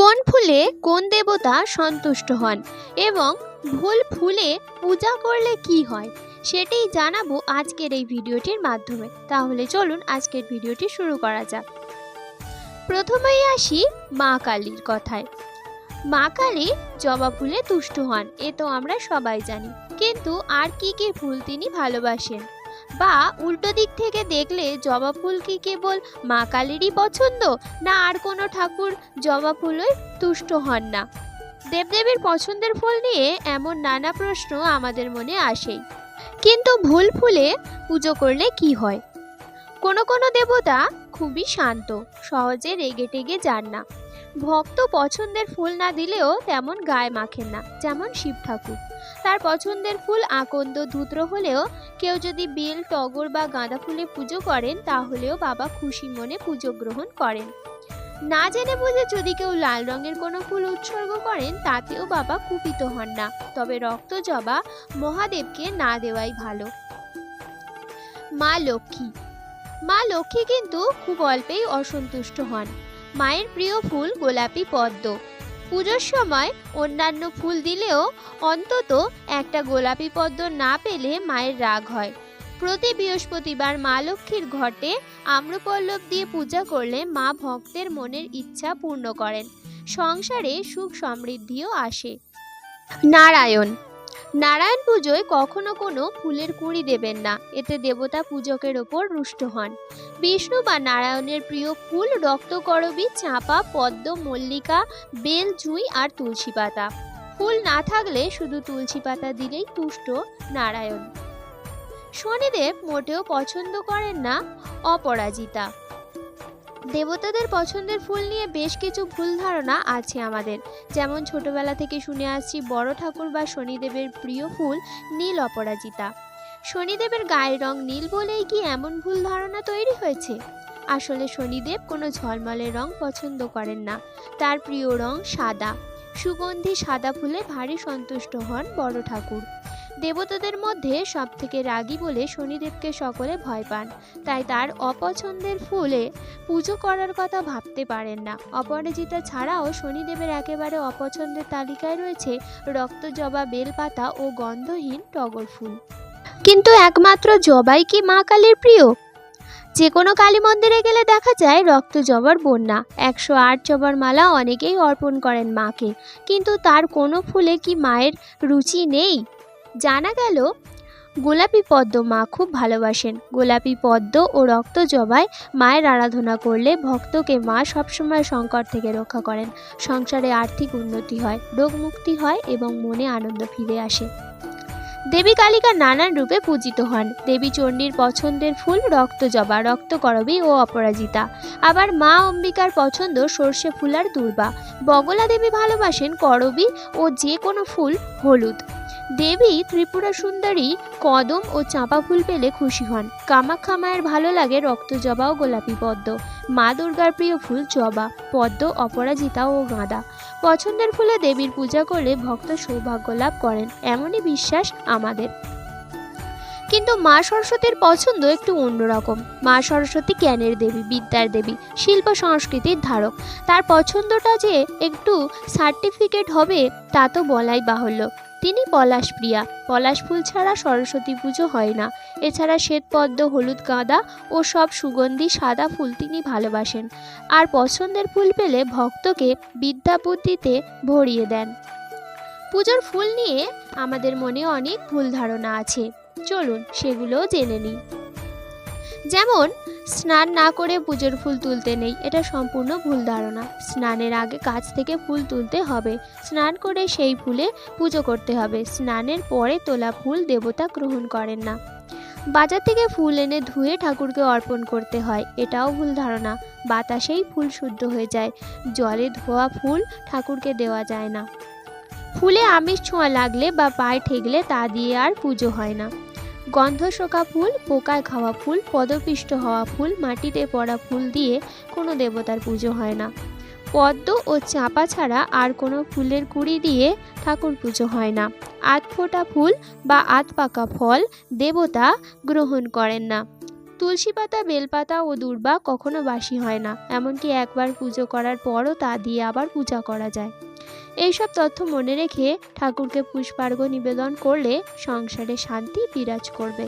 কোন ফুলে কোন দেবতা সন্তুষ্ট হন এবং ভুল ফুলে পূজা করলে কি হয় সেটাই জানাব আজকের এই ভিডিওটির মাধ্যমে। তাহলে চলুন আজকের ভিডিওটি শুরু করা যাক। প্রথমেই আসি মা কালীর কথায়। মা কালী জবা ফুলে তুষ্ট হন, এ তো আমরা সবাই জানি। কিন্তু আর কি কি ফুল তিনি ভালোবাসেন? বা উল্টো দিক থেকে দেখলে জবা ফুল কি কেবল মা কালীরই পছন্দ, না আর কোনো ঠাকুর জবা ফুলই তুষ্ট হন না? দেবদেবীর পছন্দের ফুল নিয়ে এমন নানা প্রশ্ন আমাদের মনে আসেই কিন্তু ভুল ফুলে পুজো করলে কি হয়? কোনো কোনো দেবতা খুবই শান্ত, সহজে রেগে টেগে যান না। ভক্ত পছন্দের ফুল না দিলেও তেমন গায়ে মাখেন না, যেমন শিব ঠাকুর। তার পছন্দের ফুল আকন্দ ধূত্র হলেও কেউ যদি বেল, টগর বা গাঁদা ফুলে পুজো করেন, তাহলেও বাবা খুশি মনে পুজো গ্রহণ করেন। না জেনে বুঝে যদি কেউ লাল রঙের কোনো ফুল উৎসর্গ করেন, তাতেও বাবা কুপিত হন না। তবে রক্ত জবা মহাদেবকে না দেওয়াই ভালো। মা লক্ষ্মী। মা লক্ষ্মী কিন্তু খুব অল্পেই অসন্তুষ্ট হন। মায়ের প্রিয় ফুল গোলাপি পদ্ম। পুজোর সময় অন্যান্য ফুল দিলেও অন্তত একটা গোলাপি পদ্ম না পেলে মায়ের রাগ হয়। প্রতি বৃহস্পতিবার মা লক্ষ্মীর ঘটে আম্রপল্লব দিয়ে পূজা করলে মা ভক্তের মনের ইচ্ছা পূর্ণ করেন। সংসারে সুখ সমৃদ্ধিও আসে। নারায়ণ নারায়ণ পুজোয় কখনো কোনো ফুলের কুঁড়ি দেবেন না। এতে দেবতা পূজকের ওপর রুষ্ট হন। বিষ্ণু বা নারায়ণের প্রিয় ফুল রক্তকরবী, চাঁপা, পদ্ম, মল্লিকা, বেল, জুঁই আর তুলসী পাতা। ফুল না থাকলে শুধু তুলসী পাতা দিলেই তুষ্ট নারায়ণ। শনিদেব মোটেও পছন্দ করেন না অপরাজিতা। দেবতাদের পছন্দের ফুল নিয়ে বেশ কিছু ভুল ধারণা আছে আমাদের। যেমন ছোটবেলা থেকে শুনে আসছি বড় ঠাকুর বা শনিদেবের প্রিয় ফুল নীল অপরাজিতা। শনিদেবের গায়ের রং নীল বলেই কি এমন ভুল ধারণা তৈরি হয়েছে? আসলে শনিদেব কোনো ঝলমলে রং পছন্দ করেন না। তার প্রিয় রং সাদা। সুগন্ধি সাদা ফুলে ভারী সন্তুষ্ট হন বড় ঠাকুর। দেবতাদের মধ্যে সবথেকে রাগী বলে শনিদেবকে সকলে ভয় পান। তাই তার অপছন্দের ফুলে পুজো করার কথা ভাবতে পারেন না। অপরাজিতা ছাড়াও শনিদেবের একেবারে অপছন্দের তালিকায় রয়েছে রক্ত জবা বেলপাতা ও গন্ধহীন টগর ফুল। কিন্তু একমাত্র জবাই কি মা কালীর প্রিয়? যে কোনো কালী মন্দিরে গেলে দেখা যায় রক্ত জবার বন্যা। একশো আট জবার মালা অনেকেই অর্পণ করেন মাকে। কিন্তু তার কোনো ফুলে কি মায়ের রুচি নেই? জানা গেল, গোলাপি পদ্ম মা খুব ভালোবাসেন। গোলাপি পদ্ম ও রক্ত জবায় মায়ের আরাধনা করলে ভক্তকে মা সবসময় সংকট থেকে রক্ষা করেন। সংসারে আর্থিক উন্নতি হয়, রোগ মুক্তি হয় এবং মনে আনন্দ ফিরে আসে। দেবী কালিকা নানান রূপে পূজিত হন। দেবী চণ্ডীর পছন্দের ফুল রক্ত জবা রক্তকরবী ও অপরাজিতা। আবার মা অম্বিকার পছন্দ সর্ষে ফুল আর দুর্বা। বগলা দেবী ভালোবাসেন করবী ও যে কোনো ফুল হলুদ। দেবী ত্রিপুরা সুন্দরী কদম ও চাঁপা ফুল পেলে খুশি হন। কামাখ্যা মায়ের ভালো লাগে রক্ত জবা ও গোলাপি পদ্ম। মা দুর্গার প্রিয় ফুল জবা, পদ্ম, অপরাজিতা ও গাঁদা। পছন্দের ফুলে দেবীর পূজা করলে ভক্ত সৌভাগ্য লাভ করেন, এমনই বিশ্বাস আমাদের। কিন্তু মা সরস্বতীর পছন্দ একটু অন্যরকম। মা সরস্বতী জ্ঞানের দেবী, বিদ্যার দেবী, শিল্প সংস্কৃতির ধারক। তার পছন্দটা যে একটু সার্টিফিকেট হবে, তা তো বলাই বাহুল্য। তিনি পলাশ প্রিয়া। পলাশ ফুল ছাড়া সরস্বতী পুজো হয় না। এছাড়া শ্বেতপদ্ম হলুদ গাঁদা ও সব সুগন্ধি সাদা ফুল তিনি ভালোবাসেন। আর পছন্দের ফুল পেলে ভক্তকে বিদ্যা বুদ্ধিতে ভরিয়ে দেন। পুজোর ফুল নিয়ে আমাদের মনে অনেক ভুল ধারণা আছে। চলুন সেগুলোও জেনে নিই। যেমন স্নান না করে পুজোর ফুল তুলতে নেই, এটা সম্পূর্ণ ভুল ধারণা। স্নানের আগে কাছ থেকে ফুল তুলতে হবে। স্নান করে সেই ফুলে পুজো করতে হবে। স্নানের পরে তোলা ফুল দেবতা গ্রহণ করেন না। বাজার থেকে ফুল এনে ধুয়ে ঠাকুরকে অর্পণ করতে হয়, এটাও ভুল ধারণা। বাতাসেই ফুল শুদ্ধ হয়ে যায়, জলে ধোয়া ফুল ঠাকুরকে দেওয়া যায় না। ফুলে আমিষ ছোঁয়া লাগলে বা পায়ে ঠেকলে তা দিয়ে আর পুজো হয় না। গন্ধ শোকা ফুল, পোকায় খাওয়া ফুল, পদপিষ্ট হওয়া ফুল, মাটিতে পড়া ফুল দিয়ে কোনো দেবতার পুজো হয় না। পদ্ম ও চাঁপা ছাড়া আর কোনো ফুলের কুড়ি দিয়ে ঠাকুর পুজো হয় না। আধ ফোটা ফুল বা আধ পাকা ফল দেবতা গ্রহণ করেন না। তুলসী পাতা বেলপাতা ও দূর্বা কখনো বাসি হয় না, এমনকি একবার পুজো করার পরও তা দিয়ে আবার পূজা করা যায়। এইসব তথ্য মনে রেখে ঠাকুরকে পুষ্পার্ঘ্য নিবেদন করলে সংসারে শান্তি বিরাজ করবে।